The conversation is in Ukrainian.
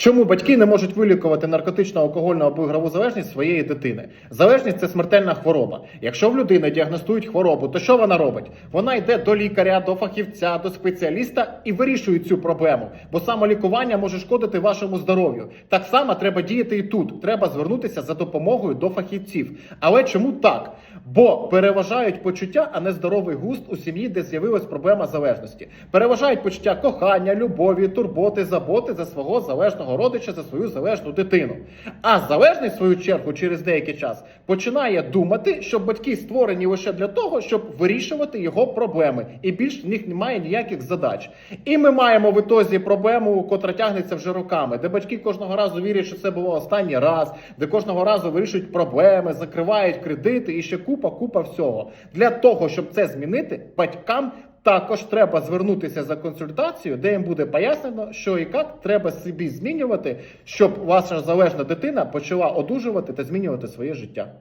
Чому батьки не можуть вилікувати наркотичну, алкогольну або ігрову залежність своєї дитини? Залежність це смертельна хвороба. Якщо в людини діагностують хворобу, то що вона робить? Вона йде до лікаря, до фахівця, до спеціаліста і вирішує цю проблему. Бо самолікування може шкодити вашому здоров'ю. Так само треба діяти і тут. Треба звернутися за допомогою до фахівців. Але чому так? Бо переважають почуття, а не здоровий густ у сім'ї, де з'явилась проблема залежності. Переважають почуття кохання, любові, турботи, заботи за свого залежного родича, за свою залежну дитину. А залежний, в свою чергу, через деякий час починає думати, що батьки створені лише для того, щоб вирішувати його проблеми, і більш в них немає ніяких задач. І ми маємо в ітозі проблему, котра тягнеться вже роками, де батьки кожного разу вірять, що це було останній раз, де кожного разу вирішують проблеми, закривають кредити і ще купа, купа всього. Для того, щоб це змінити, батькам. Також треба звернутися за консультацією, де їм буде пояснено, що і як треба собі змінювати, щоб ваша залежна дитина почала одужувати та змінювати своє життя.